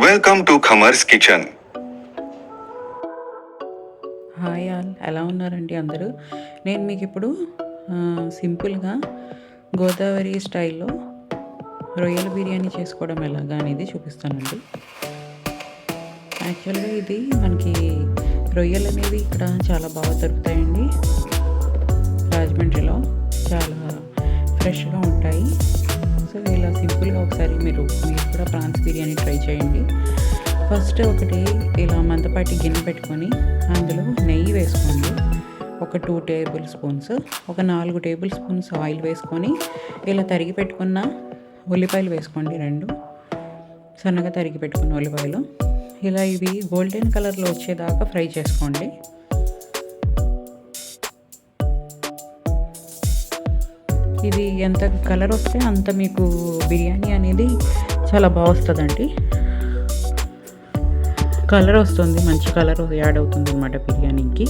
Welcome to Khamar's kitchen hi all ఎలా ఉన్నారండి అందరూ? నేను మీకు ఇప్పుడు సింపుల్గా గోదావరి స్టైల్లో రొయ్యల బిర్యానీ చేసుకోవడం ఎలాగా అనేది చూపిస్తానండి. యాక్చువల్గా ఇది మనకి రొయ్యలు అనేవి ఇక్కడ చాలా బాగా దొరుకుతాయండి. రాజమండ్రిలో చాలా ఫ్రెష్గా ఉంటాయి. సో ఇలా సింపుల్గా ఒకసారి మీరు మీరు కూడా ప్రాన్స్ బిర్యానీ ట్రై చేయండి. ఫస్ట్ ఒకటి ఇలా మందపాటి గిన్నె పెట్టుకొని అందులో నెయ్యి వేసుకోండి. ఒక టూ టేబుల్ స్పూన్స్ ఒక నాలుగు టేబుల్ స్పూన్స్ ఆయిల్ వేసుకొని ఇలా తరిగి పెట్టుకున్న ఉల్లిపాయలు వేసుకోండి రెండు. సన్నగా తరిగి పెట్టుకున్న ఉల్లిపాయలు. ఇలా ఇవి గోల్డెన్ కలర్లో వచ్చేదాకా ఫ్రై చేసుకోండి. ఇది ఎంత కలర్ వస్తే అంత మీకు బిర్యానీ అనేది చాలా బాగా వస్తుందండి. కలర్ వస్తుంది మంచి కలర్ యాడ్ అవుతుంది అనమాట బిర్యానీకి.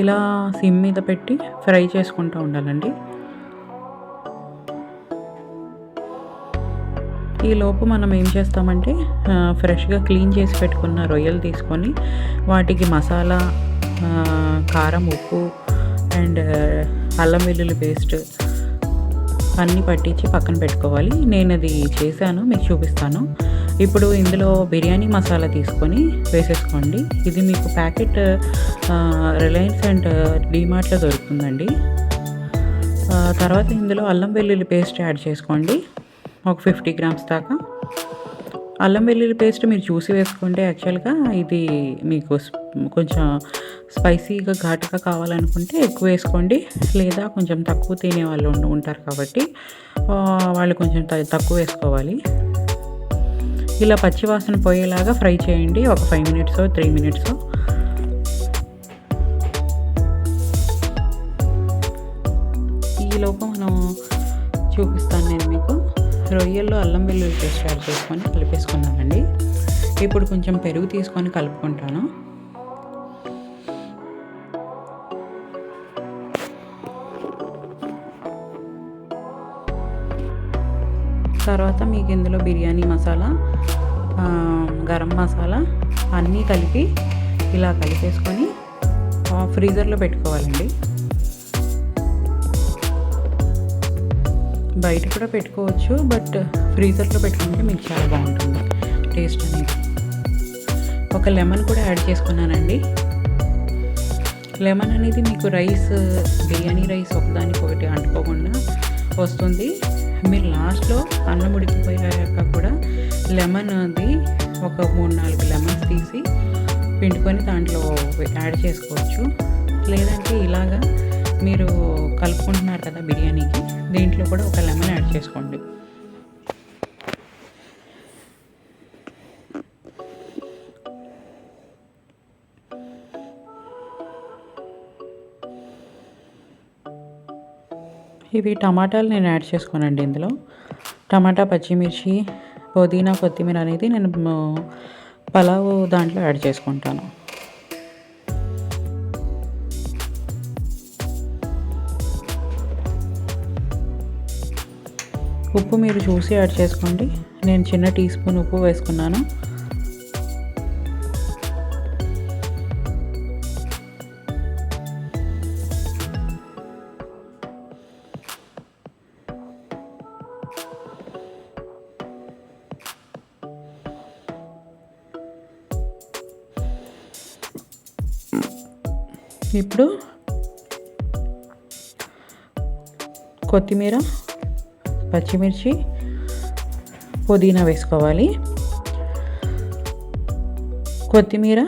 ఇలా సిమ్ మీద పెట్టి ఫ్రై చేసుకుంటూ ఉండాలండి. ఈలోపు మనం ఏం చేస్తామంటే ఫ్రెష్గా క్లీన్ చేసి పెట్టుకున్న రొయ్యలు తీసుకొని వాటికి మసాలా కారం ఉప్పు అండ్ అల్లం వెల్లుల్లి పేస్ట్ అన్నీ పట్టించి పక్కన పెట్టుకోవాలి. నేను అది చేశాను మీకు చూపిస్తాను. ఇప్పుడు ఇందులో బిర్యానీ మసాలా తీసుకొని వేసేసుకోండి. ఇది మీకు ప్యాకెట్ రిలయన్స్ అండ్ డీమార్ట్లో దొరుకుతుందండి. తర్వాత ఇందులో అల్లం వెల్లుల్లి పేస్ట్ యాడ్ చేసుకోండి. ఒక ఫిఫ్టీ గ్రామ్స్ దాకా. అల్లం వెల్లుల్లి పేస్ట్ మీరు చూసి వేసుకుంటే యాక్చువల్గా ఇది మీకు కొంచెం స్పైసీగా ఘాటుగా కావాలనుకుంటే ఎక్కువ వేసుకోండి. లేదా కొంచెం తక్కువ తినే వాళ్ళు ఉంటారు కాబట్టి వాళ్ళు కొంచెం త- తక్కువ వేసుకోవాలి. ఇలా పచ్చివాసన పోయేలాగా ఫ్రై చేయండి. ఒక ఫైవ్ మినిట్స్ త్రీ మినిట్స్. ఈలోపు మనం చూపిస్తాను నేను మీకు. రొయ్యల్లో అల్లం వెల్లుల్లి పేస్ట్ యాడ్ చేసుకొని కలిపేసుకున్నానండి. ఇప్పుడు కొంచెం పెరుగు తీసుకొని కలుపుకుంటాను. తర్వాత మీకు ఇందులో బిర్యానీ మసాలా గరం మసాలా అన్నీ కలిపి ఇలా కలిపేసుకొని ఫ్రీజర్లో పెట్టుకోవాలండి. బయట కూడా పెట్టుకోవచ్చు బట్ ఫ్రీజర్లో పెట్టుకుంటే మీకు చాలా బాగుంటుంది. టేస్ట్ అనేది. ఒక లెమన్ కూడా యాడ్ చేసుకున్నానండి. లెమన్ అనేది మీకు రైస్ బిర్యానీ రైస్ ఒకదానికి ఒకటి అంటుకోకుండా వస్తుంది. మీరు లాస్ట్లో అన్నం ఉడికిపోయాక కూడా లెమన్ అది ఒక మూడు నాలుగు లెమన్స్ తీసి పిండుకొని దాంట్లో యాడ్ చేసుకోవచ్చు. లేదంటే ఇలాగా మీరు కలుపుకుంటున్నారు కదా బిర్యానీకి దీంట్లో కూడా ఒక లెమన్ యాడ్ చేసుకోండి. ఇవి టమాటాలు నేను యాడ్ చేసుకోనండి ఇందులో. టమాటా పచ్చిమిర్చి పుదీనా కొత్తిమీర అనేది నేను మ- పలావ్ దాంట్లో యాడ్ చేసుకుంటాను. ఉప్పు మీరు చూసి యాడ్ చేసుకోండి. నేను చిన్న టీ స్పూన్ ఉప్పు వేసుకున్నాను. ఇప్పుడు కొత్తిమీర పచ్చిమిర్చి పుదీనా వేసుకోవాలి. కొత్తిమీర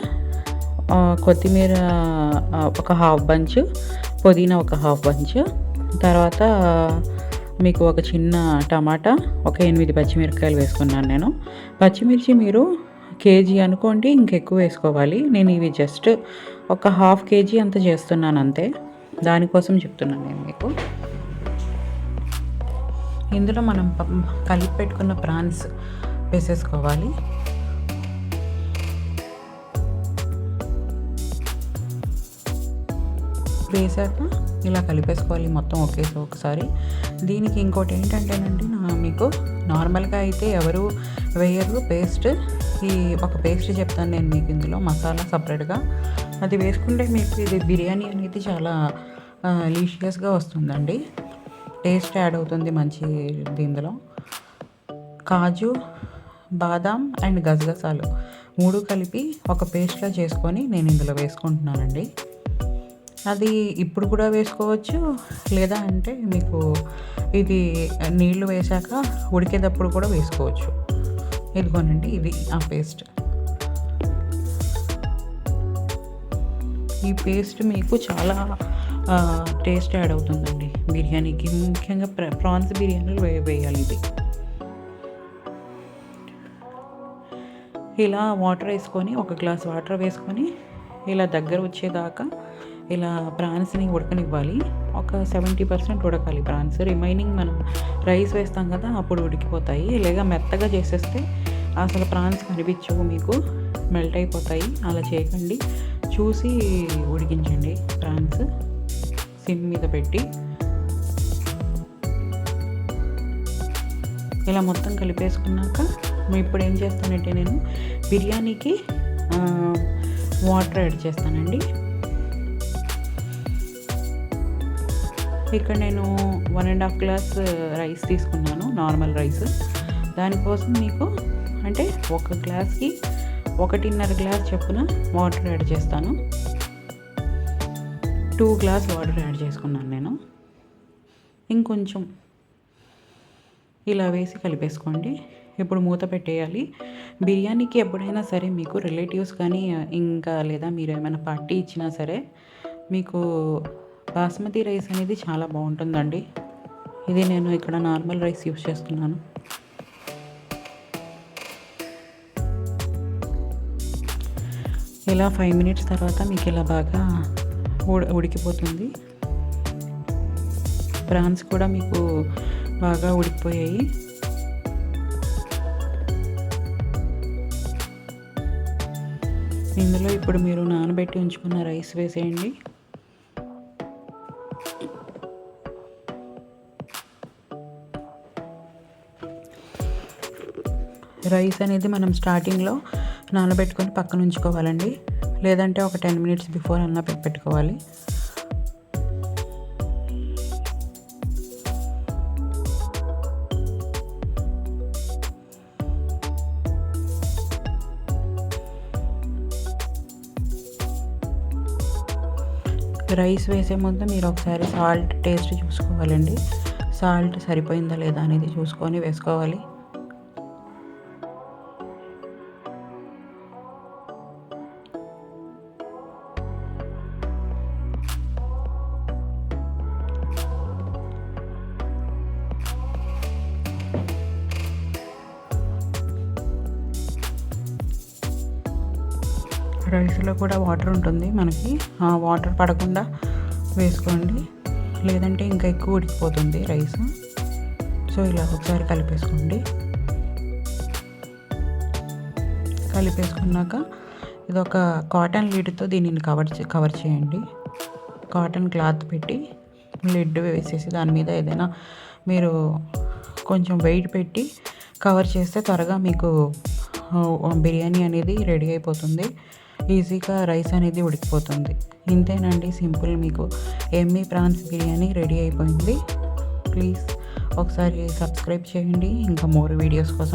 కొత్తిమీర ఒక హాఫ్ బంచ్ పుదీనా ఒక హాఫ్ బంచ్. తర్వాత మీకు ఒక చిన్న టమాటా ఒక ఎనిమిది పచ్చిమిరపకాయలు వేసుకున్నాను నేను. పచ్చిమిర్చి మీరు కేజీ అనుకోండి ఇంకెక్కువ వేసుకోవాలి. నేను ఇవి జస్ట్ ఒక హాఫ్ కేజీ అంత చేస్తున్నాను అంతే. దానికోసం చెప్తున్నాను నేను మీకు. ఇందులో మనం కలిపి పెట్టుకున్న ప్రాన్స్ వేసేసుకోవాలి. వేసాక ఇలా కలిపేసుకోవాలి మొత్తం ఒకేసి ఒకసారి. దీనికి ఇంకోటి ఏంటంటేనండి నా మీకు నార్మల్గా అయితే ఎవరు వేయరు. పేస్ట్ ఈ ఒక పేస్ట్ చెప్తాను నేను మీకు ఇందులో మసాలా సపరేట్గా. అది వేసుకుంటే మీకు ఇది బిర్యానీ అనేది చాలా లీషియస్గా వస్తుందండి. టేస్ట్ యాడ్ అవుతుంది మంచి దీనిలో కాజు బాదాం అండ్ గసగసాలు మూడు కలిపి ఒక పేస్ట్లా చేసుకొని నేను ఇందులో వేసుకుంటున్నానండి. అది ఇప్పుడు కూడా వేసుకోవచ్చు లేదా అంటే మీకు ఇది నీళ్ళు వేశాక ఉడికేటప్పుడు కూడా వేసుకోవచ్చు. ఇదిగోనండి ఇది ఆ పేస్ట్. ఈ పేస్ట్ మీకు చాలా టేస్ట్ యాడ్ అవుతుందండి. బిర్యానీకి ముఖ్యంగా ప్రాన్స్ బిర్యానీలు వే వేయాలి ఇది. ఇలా వాటర్ వేసుకొని ఒక గ్లాస్ వాటర్ వేసుకొని ఇలా దగ్గర వచ్చేదాకా ఇలా ప్రాన్స్ని ఉడకనివ్వాలి. ఒక సెవెంటీ పర్సెంట్ ఉడకాలి ప్రాన్స్. రిమైనింగ్ మనం రైస్ వేస్తాం కదా అప్పుడు ఉడికిపోతాయి. లేదా మెత్తగా చేసేస్తే అసలు ప్రాన్స్ కనిపించవు మీకు. మెల్ట్ అయిపోతాయి. అలా చేయకండి. చూసి ఉడికించండి ప్రాన్స్. సిమ్ మీద పెట్టి ఇలా మొత్తం కలిపేసుకున్నాక ఇప్పుడు ఏం చేస్తానంటే నేను బిర్యానీకి వాటర్ యాడ్ చేస్తానండి. ఇక్కడ నేను one and half glass rice తీసుకున్నాను నార్మల్ రైస్. దానికోసం మీకు అంటే ఒక గ్లాస్కి ఒకటిన్నర గ్లాస్ చొప్పున వాటర్ యాడ్ చేస్తాను. టూ గ్లాస్ వాటర్ యాడ్ చేసుకున్నాను నేను. ఇంకొంచెం ఇలా వేసి కలిపేసుకోండి. ఇప్పుడు మూత పెట్టేయాలి. బిర్యానీకి ఎప్పుడైనా సరే మీకు రిలేటివ్స్ కానీ ఇంకా లేదా మీరు ఏమైనా పార్టీ ఇచ్చినా సరే మీకు బాస్మతి రైస్ అనేది చాలా బాగుంటుందండి. ఇది నేను ఇక్కడ నార్మల్ రైస్ యూస్ చేస్తున్నాను. ఇలా ఫైవ్ మినిట్స్ తర్వాత మీకు ఇలా బాగా ఉడికిపోతుంది ప్రాన్స్ కూడా మీకు బాగా ఉడికిపోయాయి ఇందులో ఇప్పుడు మీరు నానబెట్టి ఉంచుకున్న రైస్ వేసేయండి. రైస్ అనేది మనం స్టార్టింగ్లో నానబెట్టుకొని పక్కన ఉంచుకోవాలండి. లేదంటే ఒక టెన్ మినిట్స్ బిఫోర్ అన్న పెట్టుకోవాలి. రైస్ వేసే ముందు మీరు ఒకసారి సాల్ట్ టేస్ట్ చూసుకోవాలండి. సాల్ట్ సరిపోయిందా లేదా అనేది చూసుకొని వేసుకోవాలి. రైస్లో కూడా వాటర్ ఉంటుంది మనకి. ఆ వాటర్ పడకుండా వేసుకోండి. లేదంటే ఇంకా ఎక్కువ ఉడికిపోతుంది రైస్. సో ఇలా ఒకసారి కలిపేసుకోండి. కలిపేసుకున్నాక ఇది ఒక కాటన్ లిడ్తో దీనిని కవర్ కవర్ చేయండి. కాటన్ క్లాత్ పెట్టి లిడ్ వేసేసి దాని మీద ఏదైనా మీరు కొంచెం వెయిట్ పెట్టి కవర్ చేస్తే త్వరగా మీకు బిర్యానీ అనేది రెడీ అయిపోతుంది. ఈజీగా రైస్ అనేది ఉడికిపోతుంది. ఇంతేనండి సింపుల్ మీకు. ఎమ్మీ ప్రాన్స్ బిర్యానీ రెడీ అయిపోయింది. ప్లీజ్ ఒకసారి సబ్స్క్రైబ్ చేయండి. ఇంకా మోర్ వీడియోస్ కోసం